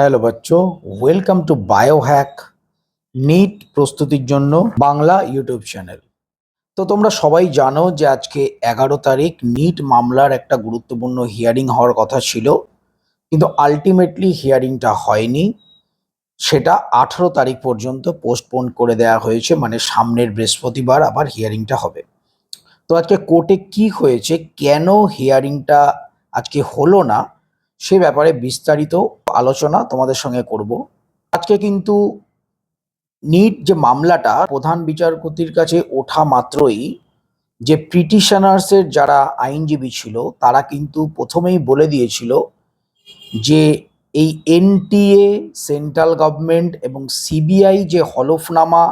Hello বাচ্চো welcome to Biohack NEET প্রস্তুতির জন্য বাংলা ইউটিউব চ্যানেল তো তোমরা সবাই জানো যে আজকে এগারো তারিখ নিট মামলার একটা গুরুত্বপূর্ণ হিয়ারিং হওয়ার কথা ছিল, কিন্তু আলটিমেটলি হিয়ারিংটা হয়নি। সেটা আঠেরো তারিখ পর্যন্ত পোস্টপোন করে দেওয়া হয়েছে মানে সামনের বৃহস্পতিবার আবার হিয়ারিংটা হবে। তো আজকে কোর্টে কি হয়েছে, কেন হিয়ারিংটা আজকে হলো না সে ব্যাপারে বিস্তারিত আলোচনা তোমাদের সঙ্গে করব। আজকে কিন্তু নিট যে মামলাটা, প্রধান বিচারপতির কাছে ওঠা মাত্রই যে পিটিশনার্সের যারা আইনজীবী ছিল, তারা কিন্তু প্রথমেই বলে দিয়েছিল যে এই এনটিএ, সেন্ট্রাল গভর্নমেন্ট এবং সিবিআই যে হলফনামা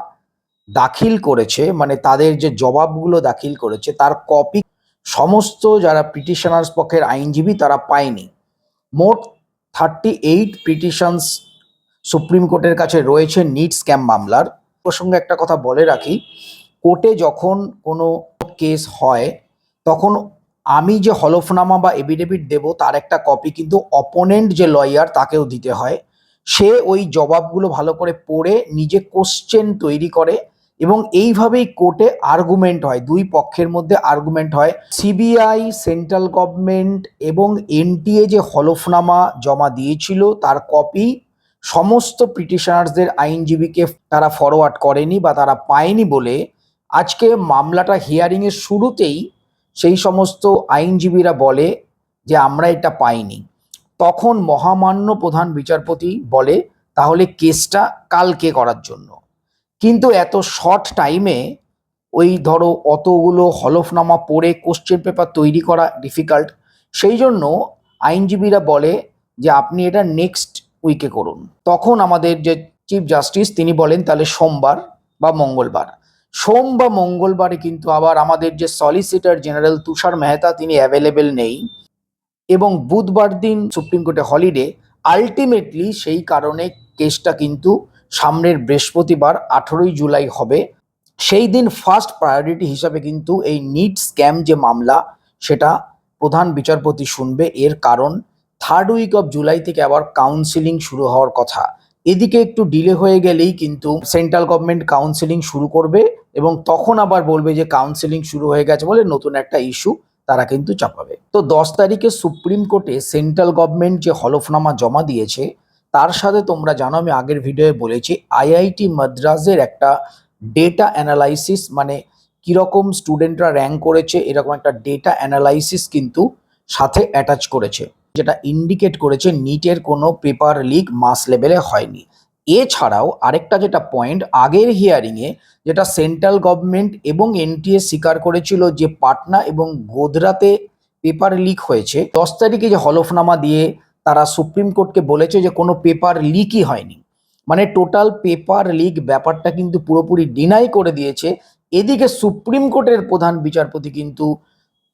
দাখিল করেছে মানে তাদের যে জবাবগুলো দাখিল করেছে, তার কপি সমস্ত যারা পিটিশনার্স পক্ষের আইনজীবী তারা পায়নি। মোট থার্টি এইট পিটিশনস সুপ্রিম কোর্টের কাছে রয়েছে নিট স্ক্যাম মামলার। প্রসঙ্গে একটা কথা বলে রাখি, কোর্টে যখন কোনো কেস হয়, তখন আমি যে হলফনামা বা এভিডেভিট দেব, তার একটা কপি কিন্তু অপোনেন্ট যে লয়ার তাকেও দিতে হয়। সে ওই জবাবগুলো ভালো করে পড়ে, নিজে কোশ্চেন তৈরি করে এবং এইভাবেই কোর্টে আর্গুমেন্ট হয়, দুই পক্ষের মধ্যে আর্গুমেন্ট হয়। সিবিআই সেন্ট্রাল গভর্নমেন্ট এবং এনটিএ যে হলফনামা জমা দিয়েছিল, তার কপি সমস্ত পিটিশনার্সদের আইনজীবীকে তারা ফরওয়ার্ড করেনি বা তারা পায়নি বলে আজকে মামলাটা হিয়ারিংয়ের শুরুতেই সেই সমস্ত আইনজীবীরা বলে যে আমরা এটা পাইনি। তখন মহামান্য প্রধান বিচারপতি বলে, তাহলে কেসটা কালকে করার জন্য। কিন্তু এত শর্ট টাইমে ওই ধরো অতগুলো হলফনামা পড়ে কোশ্চেন পেপার তৈরি করা ডিফিকাল্ট সেই জন্য আইনজীবীরা বলে যে আপনি এটা নেক্সট উইকে করুন। তখন আমাদের যে চিফ জাস্টিস তিনি বলেন, তাহলে সোমবার বা মঙ্গলবার। সোম বা মঙ্গলবারে কিন্তু আবার আমাদের যে সলিসিটর জেনারেল তুষার মেহতা তিনি অ্যাভেলেবেল নেই এবং বুধবার দিন সুপ্রিম কোর্টে হলিডে আলটিমেটলি সেই কারণে কেসটা কিন্তু সামনের বৃহস্পতিবার আঠেরোই জুলাই হবে। সেই দিন ফার্স্ট প্রায়োরিটি হিসাবে কিন্তু এই নিট স্ক্যাম যে মামলা, সেটা প্রধান বিচারপতি শুনবে। এর কারণ থার্ড উইক অফ জুলাই থেকে আবার কাউন্সিলিং শুরু হওয়ার কথা। এদিকে একটু ডিলে হয়ে গেলেই কিন্তু সেন্ট্রাল গভর্নমেন্ট কাউন্সিলিং শুরু করবে এবং তখন আবার বলবে যে কাউন্সিলিং শুরু হয়ে গেছে বলে নতুন একটা ইস্যু তারা কিন্তু চাপাবে। তো দশ তারিখে সুপ্রিম কোর্টে সেন্ট্রাল গভর্নমেন্ট যে হলফনামা জমা দিয়েছে তার সাথে তোমরা জানো, আমি আগের ভিডিওয়ে বলেছি, আইআইটি মাদ্রাজের একটা ডেটা অ্যানালাইসিস মানে কীরকম স্টুডেন্টরা র্যাঙ্ক করেছে, এরকম একটা ডেটা অ্যানালাইসিস কিন্তু সাথে অ্যাটাচ করেছে, যেটা ইন্ডিকেট করেছে নিটের কোনো পেপার লিক মাস লেভেলে হয়নি। এছাড়াও আরেকটা যেটা পয়েন্ট আগের হিয়ারিংয়ে যেটা সেন্ট্রাল গভর্নমেন্ট এবং এনটিএ স্বীকার করেছিল যে পাটনা এবং গোধরাতে পেপার লিক হয়েছে, দশ তারিখে যে হলফনামা দিয়ে তারা সুপ্রিম কোর্টকে বলেছে যে কোনো পেপার লিকই হয়নি। মানে টোটাল পেপার লিক ব্যাপারটা কিন্তু পুরোপুরি ডিনাই করে দিয়েছে। এদিকে সুপ্রিম কোর্টের প্রধান বিচারপতি কিন্তু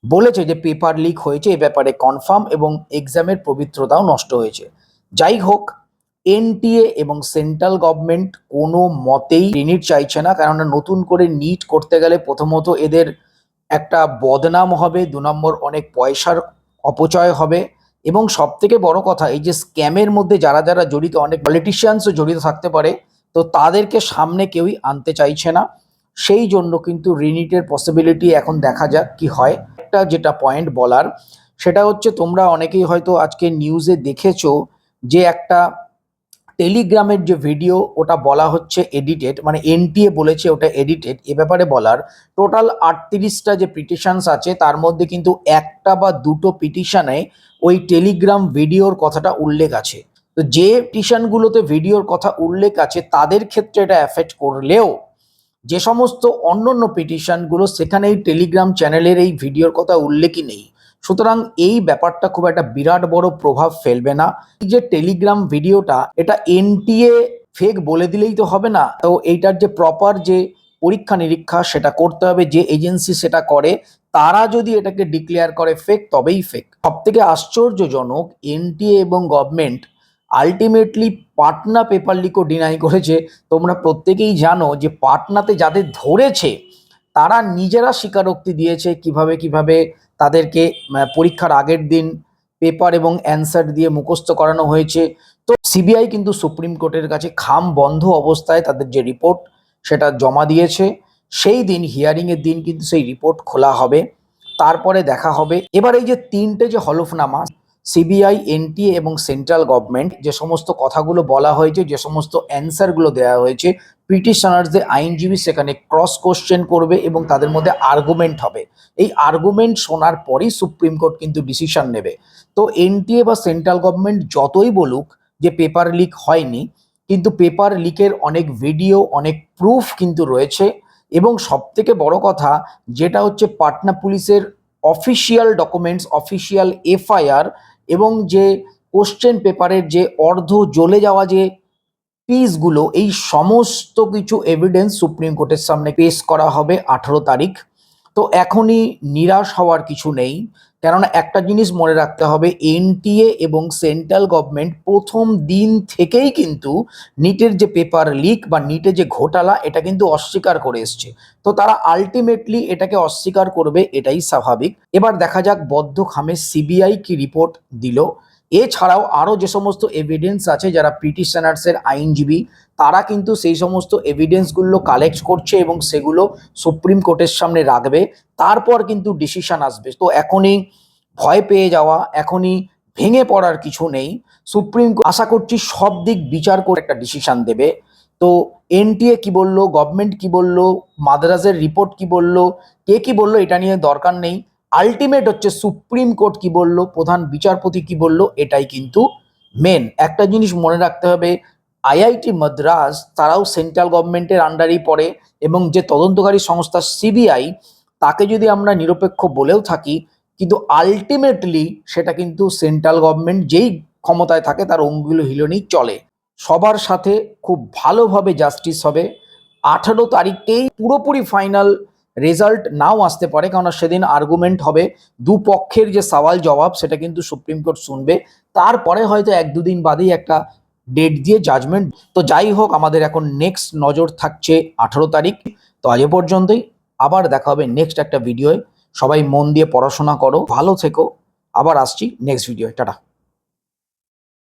বলেছে যে পেপার লিক হয়েছে, এ ব্যাপারে কনফার্ম এবং এক্সামের পবিত্রতাও নষ্ট হয়েছে। যাই হোক, এনটিএ এবং সেন্ট্রাল গভর্নমেন্ট কোনো মতেই নিট চাইছে না, কেননা নতুন করে নিট করতে গেলে প্রথমত এদের একটা বদনাম হবে, দু নম্বর অনেক পয়সার অপচয় হবে। এবং সব থেকে বড় কথা, এই যে স্ক্যামের মধ্যে যারা যারা জড়িত, অনেক পলিটিশিয়ানসও জড়িত থাকতে পারে, তো তাদেরকে সামনে কেউই আনতে চাইছে না। সেই জন্য কিন্তু রিনিটের পসিবিলিটি এখন দেখা যাক কি হয়। একটা যেটা পয়েন্ট বলার, সেটা হচ্ছে তোমরা অনেকেই হয়তো আজকে নিউজে দেখেছ যে একটা টেলিগ্রামের যে ভিডিও ওটা বলা হচ্ছে এডিটেড মানে এনটিএ বলেছে ওটা এডিটেড এ ব্যাপারে বলার। টোটাল আটত্রিশটা যে পিটিশনস আছে, তার মধ্যে কিন্তু একটা বা দুটো পিটিশনে ওই টেলিগ্রাম ভিডিওর কথাটা উল্লেখ আছে। তো যে পিটিশনগুলোতে ভিডিওর কথা উল্লেখ আছে, তাদের ক্ষেত্রে এটা এফেক্ট করলেও যে সমস্ত অন্যান্য পিটিশনগুলো সেখানে এই টেলিগ্রাম চ্যানেলের এই ভিডিওর কথা উল্লেখই নেই। সুতরাং এই ব্যাপারটা খুব একটা বিরাট বড় প্রভাব ফেলবে না। এই যে টেলিগ্রাম ভিডিওটা, এটা এনটিএ ফেক বলে দিলেই তো হবে না। তো এইটার যে প্রপার যে পরীক্ষা নিরীক্ষা সেটা করতে হবে, যে এজেন্সি সেটা করে, তারা যদি এটাকে ডিক্লেয়ার করে ফেক তবেই ফেক সব থেকে আশ্চর্যজনক এনটিএ এবং গভর্নমেন্ট আলটিমেটলি পাটনা পেপার লিকও ডিনাই করেছে। তোমরা প্রত্যেকেই জানো যে পাটনাতে যাদের ধরেছে, তারা নিজেরা স্বীকারোক্তি দিয়েছে কীভাবে কীভাবে তাদেরকে পরীক্ষার আগের দিন পেপার এবং অ্যান্সার দিয়ে মুখস্থ করানো হয়েছে। তো সিবিআই কিন্তু সুপ্রিম কোর্টের কাছে খাম বন্ধ অবস্থায় তাদের যে রিপোর্ট সেটা জমা দিয়েছে। সেই দিন হিয়ারিং এর দিন কিন্তু সেই রিপোর্ট খোলা হবে। তারপরে দেখা হবে। এবার এই যে তিনটে যে হলফনামা সিবিআই এনটিএ এবং সেন্ট্রাল গভর্নমেন্ট যে সমস্ত কথাগুলো বলা হয়েছে, যে সমস্ত অ্যান্সারগুলো দেওয়া হয়েছে পিটিশনার্সদের আইনজীবী সেখানে ক্রস কোশ্চেন করবে এবং তাদের মধ্যে আর্গুমেন্ট হবে। এই আর্গুমেন্ট শোনার পরেই সুপ্রিম কোর্ট কিন্তু ডিসিশন নেবে। তো এনটিএ বা সেন্ট্রাল গভর্নমেন্ট যতই বলুক যে পেপার লিক হয়নি কিন্তু পেপার লিকের অনেক ভিডিও অনেক প্রুফ কিন্তু রয়েছে। এবং সবথেকে বড় কথা, যেটা হচ্ছে পাটনা পুলিশের অফিসিয়াল ডকুমেন্টস অফিসিয়াল এফআইআর এবং যে কোশ্চেন পেপারের যে অর্ধ জ্বলে যাওয়া যে পিসগুলো এই সমস্ত কিছু এভিডেন্স সুপ্রিম কোর্টের সামনে পেশ করা হবে আঠারো তারিখ। তো এখনই নিরাশ হওয়ার কিছু নেই। কেননা একটা জিনিস মনে রাখতে হবে, এনটিএ এবং সেন্ট্রাল গভর্নমেন্ট প্রথম দিন থেকেই কিন্তু নিটের যে পেপার লিক বা নিটে যে ঘোটালা, এটা কিন্তু অস্বীকার করে এসছে। তো তারা আলটিমেটলি এটাকে অস্বীকার করবে, এটাই স্বাভাবিক। এবার দেখা যাক বদ্ধ খামে সিবিআই কি রিপোর্ট দিল। এছাড়াও আরও যে সমস্ত এভিডেন্স আছে যারা পিটিশনার্সের আইনজীবী, তারা কিন্তু সেই সমস্ত এভিডেন্সগুলো কালেক্ট করছে এবং সেগুলো সুপ্রিম কোর্টের সামনে রাখবে। তারপর কিন্তু ডিসিশন আসবে। তো এখনই ভয় পেয়ে যাওয়া, এখনই ভেঙে পড়ার কিছু নেই। সুপ্রিম কোর্ট আশা করছি সব দিক বিচার করে একটা ডিসিশন দেবে। তো এনটিএ কি বলল গভর্নমেন্ট কি বলল, মাদ্রাজের রিপোর্ট কি বলল, কে কি বলল, এটা নিয়ে দরকার নেই। আলটিমেট হচ্ছে সুপ্রিম কোর্ট কি বলল, প্রধান বিচারপতি কি বলল, এটাই কিন্তু মেন একটা জিনিস মনে রাখতে হবে, আইআইটি মাদ্রাস তারাও সেন্ট্রাল গভর্নমেন্টের আন্ডারেই পড়ে এবং যে তদন্তকারী সংস্থা সিবিআই, তাকে যদি আমরা নিরপেক্ষ বলেও থাকি, কিন্তু আলটিমেটলি সেটা কিন্তু সেন্ট্রাল গভর্নমেন্ট যেই ক্ষমতায় থাকে তার অঙ্গুলো হিলনেই চলে। সবার সাথে খুব ভালোভাবে জাস্টিস হবে। আঠারো তারিখেই পুরোপুরি ফাইনাল রেজাল্ট নাও আসতে পারে কারণ সেদিন আর্গুমেন্ট হবে দুপক্ষের যে সওয়াল জবাব সেটা কিন্তু সুপ্রিম কোর্ট শুনবে। তারপরে হয়তো এক দুদিন বাদেই একটা ডেট দিয়ে জাজমেন্ট তো যাই হোক, আমাদের এখন নেক্সট নজর থাকছে আঠারো তারিখ। তো আজ পর্যন্তই, আবার দেখা হবে নেক্সট একটা ভিডিওয় সবাই মন দিয়ে পড়াশোনা করো, ভালো থেকো। আবার আসছি নেক্সট ভিডিও টাটা।